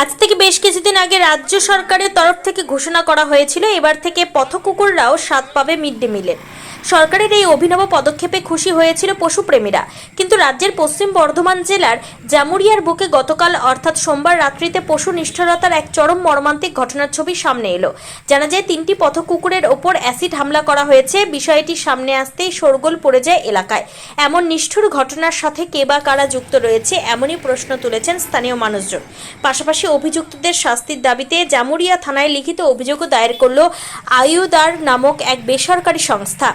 আজ থেকে বেশ কিছুদিন আগে রাজ্য সরকারের তরফ থেকে ঘোষণা করা হয়েছিল, এবার থেকে পথ কুকুররাও স্বাদ পাবে মিড ডে মিলের। সরকারের এই অভিনব পদক্ষেপে খুশি হয়েছিল পশুপ্রেমীরা। কিন্তু রাজ্যের পশ্চিম বর্ধমান জেলার জামুরিয়ার বুকে গতকাল, অর্থাৎ সোমবার রাত্রিতে পশু নিষ্ঠুরতার এক চরম মর্মান্তিক ঘটনার ছবি সামনে এলো। জানা যায়, তিনটি পথকুকুরের ওপর অ্যাসিড হামলা করা হয়েছে। বিষয়টি সামনে আসতেই শোরগোল পড়ে যায় এলাকায়। এমন নিষ্ঠুর ঘটনার সাথে কে বা কারা যুক্ত রয়েছে, এমনই প্রশ্ন তুলেছেন স্থানীয় মানুষজন। পাশাপাশি অভিযুক্তদের শাস্তির দাবিতে জামুরিয়া থানায় লিখিত অভিযোগও দায়ের করল আয়ুদার নামক এক বেসরকারি সংস্থা।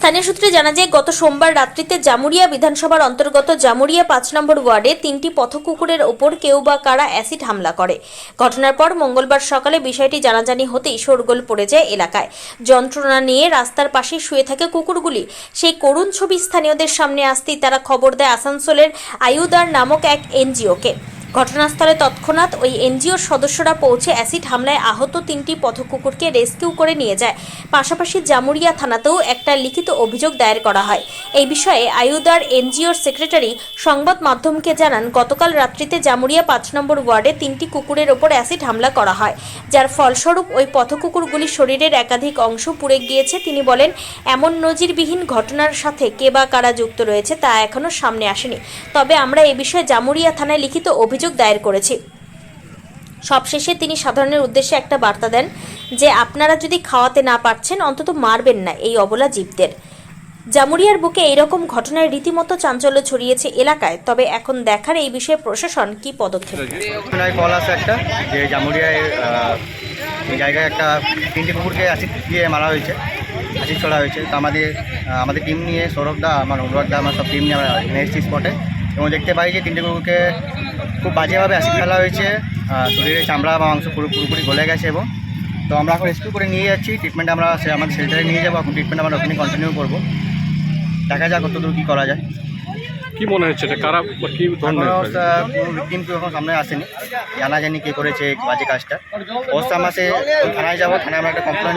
স্থানীয় সূত্রে জানা যায়, গত সোমবার রাত্রিতে জামুরিয়া বিধানসভার অন্তর্গত জামুরিয়া পাঁচ নম্বর ওয়ার্ডে তিনটি পথকুকুরের ওপর কেউ বা কারা অ্যাসিড হামলা করে। ঘটনার পর মঙ্গলবার সকালে বিষয়টি জানাজানি হতেই শোরগোল পড়ে যায় এলাকায়। যন্ত্রণা নিয়ে রাস্তার পাশে শুয়ে থাকে কুকুরগুলি। সেই করুণ ছবি স্থানীয়দের সামনে আসতেই তারা খবর দেয় আসানসোলের আয়ুদার নামক এক এনজিওকে। ঘটনাস্থলে তৎক্ষণাৎ ওই এনজিওর সদস্যরা পৌঁছে অ্যাসিড হামলায় আহত তিনটি পথকুকুরকে রেস্কিউ করে নিয়ে যায়। পাশাপাশি জামুরিয়া থানাতেও একটা লিখিত অভিযোগ দায়ের করা হয়। এই বিষয়ে আয়ুদার এনজিওর সেক্রেটারি সংবাদ মাধ্যমকে জানান, গতকাল রাত্রিতে জামুরিয়া পাঁচ নম্বর ওয়ার্ডে তিনটি কুকুরের ওপর অ্যাসিড হামলা করা হয়। যার ফলস্বরূপ ওই পথকুকুরগুলি শরীরের একাধিক অংশ পুড়ে গিয়েছে। তিনি বলেন, এমন নজিরবিহীন ঘটনার সাথে কে বা কারা যুক্ত রয়েছে তা এখনও সামনে আসেনি। তবে আমরা এ বিষয়ে জামুরিয়া থানায় লিখিত অভিযোগ দায়ের করেছি। সবশেষে তিনি সাধারণের উদ্দেশ্যে একটা বার্তা দেন যে, আপনারা যদি খাওয়াতে না পারছেন, অন্তত মারবেন না এই অবলা জীবদের। জামুরিয়ার বুকে এইরকম ঘটনায় রীতিমতো চাঞ্চল্য ছড়িয়েছে এলাকায়, তবে এখন দেখার এই বিষয়ে প্রশাসন কি পদক্ষেপ। কল জায়গায় একটা কুকুরকে অ্যাসিড দিয়ে মারা হয়েছে, অ্যাসিড ছড়া হয়েছে। তো আমাদের আমাদের টিম নিয়ে, সৌরভ দা, আমার অনুরাগ দা, আমার সব টিম নিয়ে আমরা এখানে এসেছি স্পটে এবং দেখতে পাই যে তিনটে কুকুরকে খুব বাজেভাবে অ্যাসিড ফেলা হয়েছে শরীরে চামড়া বা মাংস পুরো পুরোপুরি গলে গেছে এবং তো আমরা এখন রেস্কিউ করে নিয়ে যাচ্ছি। ট্রিটমেন্ট আমরা সে আমাদের সেন্টারে নিয়ে যাব। এখন ট্রিটমেন্ট আমরা ওখানে কন্টিনিউ করব। দেখা যাক কতদূর কী করা যায়। কি মনে হচ্ছে এটা? কারা কি ধরনের অবস্থা কোনো ভিকটিম কেউ এখন সামনে আসেনি। জানা জানি কে করেছে বাজে কাজটা। অবস্থা আমরা সে থানায় যাব। থানায় আমরা একটা কমপ্লেন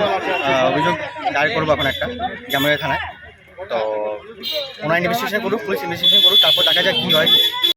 অভিযোগ দায়ের করব এখন একটা জামুরিয়া থানায়। তো ওনার ইনভেস্টিগেশন করুক পুলিশ ইনভেস্টিগেশন করুক তারপর দেখা যাক কী হয়।